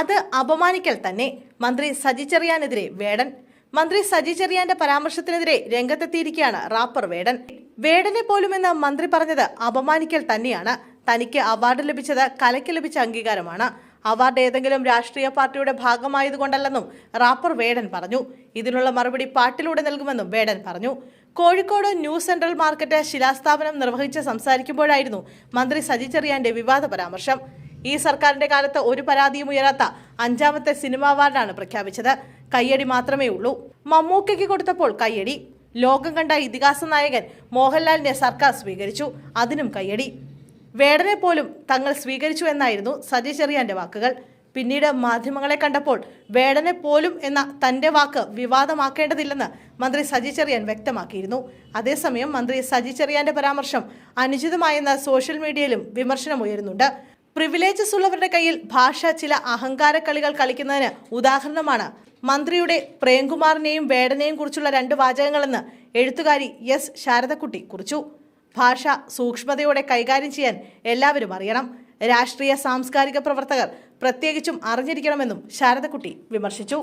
അത് അപമാനിക്കൽ തന്നെ. മന്ത്രി സജി ചെറിയാനെതിരെ വേടൻ. മന്ത്രി സജി ചെറിയാന്റെ പരാമർശത്തിനെതിരെ രംഗത്തെത്തിയിരിക്കുകയാണ് റാപ്പർ വേടൻ. വേടനെ പോലുമെന്ന് മന്ത്രി പറഞ്ഞത് അപമാനിക്കൽ തന്നെയാണ്. തനിക്ക് അവാർഡ് ലഭിച്ചത് കലയ്ക്ക് ലഭിച്ച അംഗീകാരമാണ്. അവാർഡ് ഏതെങ്കിലും രാഷ്ട്രീയ പാർട്ടിയുടെ ഭാഗമായതുകൊണ്ടല്ലെന്നും റാപ്പർ വേടൻ പറഞ്ഞു. ഇതിനുള്ള മറുപടി പാട്ടിലൂടെ നൽകുമെന്നും വേടൻ പറഞ്ഞു. കോഴിക്കോട് ന്യൂ സെൻട്രൽ മാർക്കറ്റ് ശിലാസ്ഥാപനം നിർവഹിച്ച് സംസാരിക്കുമ്പോഴായിരുന്നു മന്ത്രി സജി ചെറിയാന്റെ വിവാദ പരാമർശം. ഈ സർക്കാരിന്റെ കാലത്ത് ഒരു പരാതിയും ഉയരാത്ത അഞ്ചാമത്തെ സിനിമ അവാർഡാണ് പ്രഖ്യാപിച്ചത്. കയ്യടി മാത്രമേ ഉള്ളൂ. മമ്മൂക്കയ്ക്ക് കൊടുത്തപ്പോൾ കയ്യടി. ലോകം കണ്ട ഇതിഹാസ നായകൻ മോഹൻലാലിനെ സർക്കാർ സ്വീകരിച്ചു. അതിനും കയ്യടി. വേടനെ പോലും തങ്ങൾ സ്വീകരിച്ചു എന്നായിരുന്നു സജി ചെറിയാന്റെ വാക്കുകൾ. പിന്നീട് മാധ്യമങ്ങളെ കണ്ടപ്പോൾ വേടനെ പോലും എന്ന തന്റെ വാക്ക് വിവാദമാക്കേണ്ടതില്ലെന്ന് മന്ത്രി സജി ചെറിയാൻ വ്യക്തമാക്കിയിരുന്നു. അതേസമയം മന്ത്രി സജി ചെറിയാന്റെ പരാമർശം അനുചിതമായെന്ന് സോഷ്യൽ മീഡിയയിലും വിമർശനം ഉയരുന്നുണ്ട്. പ്രിവിലേജസ് ഉള്ളവരുടെ കയ്യിൽ ഭാഷ ചില അഹങ്കാര കളികൾ കളിക്കുന്നതിന് ഉദാഹരണമാണ്. മന്ത്രിയുടെ പ്രേംകുമാറിനെയും വേടനെയും കുറിച്ചുള്ള രണ്ട് വാചകങ്ങളെന്ന് എഴുത്തുകാരി എസ്. ശാരദക്കുട്ടി കുറിച്ചു. ഭാഷ സൂക്ഷ്മതയോടെ കൈകാര്യം ചെയ്യാൻ എല്ലാവരും അറിയണം. രാഷ്ട്രീയ സാംസ്കാരിക പ്രവർത്തകർ പ്രത്യേകിച്ചും അറിഞ്ഞിരിക്കണമെന്നും ശാരദക്കുട്ടി വിമർശിച്ചു.